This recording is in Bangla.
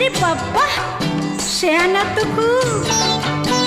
আরে বাবা শেয়ানা তো খুব।